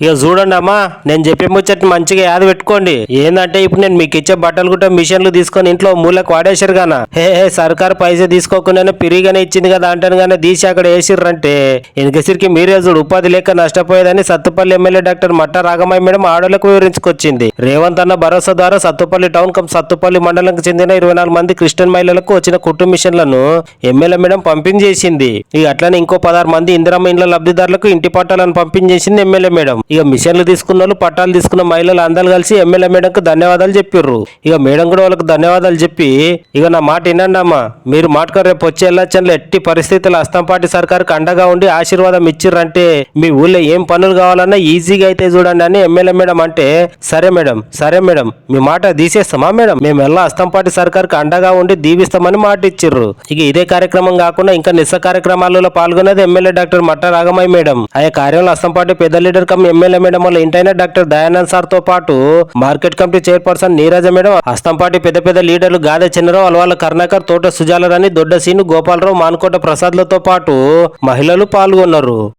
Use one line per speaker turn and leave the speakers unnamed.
ఇక చూడండి అమ్మా నేను చెప్పే ముచ్చట మంచిగా యాద పెట్టుకోండి. ఏందంటే ఇప్పుడు నేను మీకు ఇచ్చే బట్టలు గుట్ట మిషన్లు తీసుకొని ఇంట్లో మూలకు వాడేసారు గానా? హే హే సర్కార్ పైసా తీసుకోకుండానే పిరిగానే ఇచ్చింది కదా అంటాను కానీ తీసి అక్కడ వేసిర్రంటే. వెనకసిరికి మీరే చూడు ఉపాధి లేక నష్టపోయేదని Sathupalli MLA doctor Matta Raghamayya madam ఆడోళ్ళకు వివరించుకొచ్చింది. రేవంత్ అన్న భరోసా ద్వారా సత్తుపల్లి టౌన్ కమ్ సత్తుపల్లి మండలంకి చెందిన ఇరవై నాలుగు మంది క్రిస్టియన్ మహిళలకు వచ్చిన కుటుంబ మిషన్లను ఎమ్మెల్యే మేడం పంపించేసింది. ఇక అట్లనే ఇంకో పదహారు మంది ఇందిరమ్మ ఇండ్ల లబ్ధిదారులకు ఇంటి పట్టాలను పంపించేసింది ఎమ్మెల్యే మేడం. ఇక మిషన్లు తీసుకున్న వాళ్ళు పట్టాలు తీసుకున్న మహిళలు అందరు కలిసి ఎమ్మెల్యే మేడంకు ధన్యవాదాలు చెప్పిర్రు. ఇక మేడం కూడా వాళ్ళకి ధన్యవాదాలు చెప్పి ఇక నా మాట వినండి అమ్మా. మీరు మాటకు రేపు వచ్చే ఎల్లచ్చన్లు ఎట్టి పరిస్థితుల్లో అస్తంపాటి సర్కార్కి అండగా ఉండి ఆశీర్వాదం ఇచ్చిర్రంటే మీ ఊళ్ళో ఏం పనులు కావాలన్నా ఈజీగా అయితే చూడండి అని ఎమ్మెల్యే మేడం అంటే సరే మేడం సరే మేడం మీ మాట తీసేస్తామా మేడం? మేము ఎలా అస్తంపాటి సర్కార్కి అండగా ఉండి దీవిస్తామని మాట ఇచ్చిర్రు. ఇక ఇదే కార్యక్రమం కాకుండా ఇంకా నిస్స కార్యక్రమాలలో పాల్గొనేది ఎమ్మెల్యే డాక్టర్ మట్ట రాగమయ్య మేడం. ఆయా కార్యంలో అస్తంపాటి పెద్ద లీడర్ కమ్ ఎమ్మెల్యే మేడం వాళ్ళ ఇంటైన డాక్టర్ దయానంద్ సార్తో పాటు market committee chairperson Neeraja madam Asthampati పెద్ద పెద్ద లీడర్లు గాదె చిన్నరావు అలవాళ్ళ కర్ణాకర్ తోట సుజాలరాణి దొడ్డ సీను గోపాలరావు మానుకోట ప్రసాద్లతో పాటు మహిళలు పాల్గొన్నారు.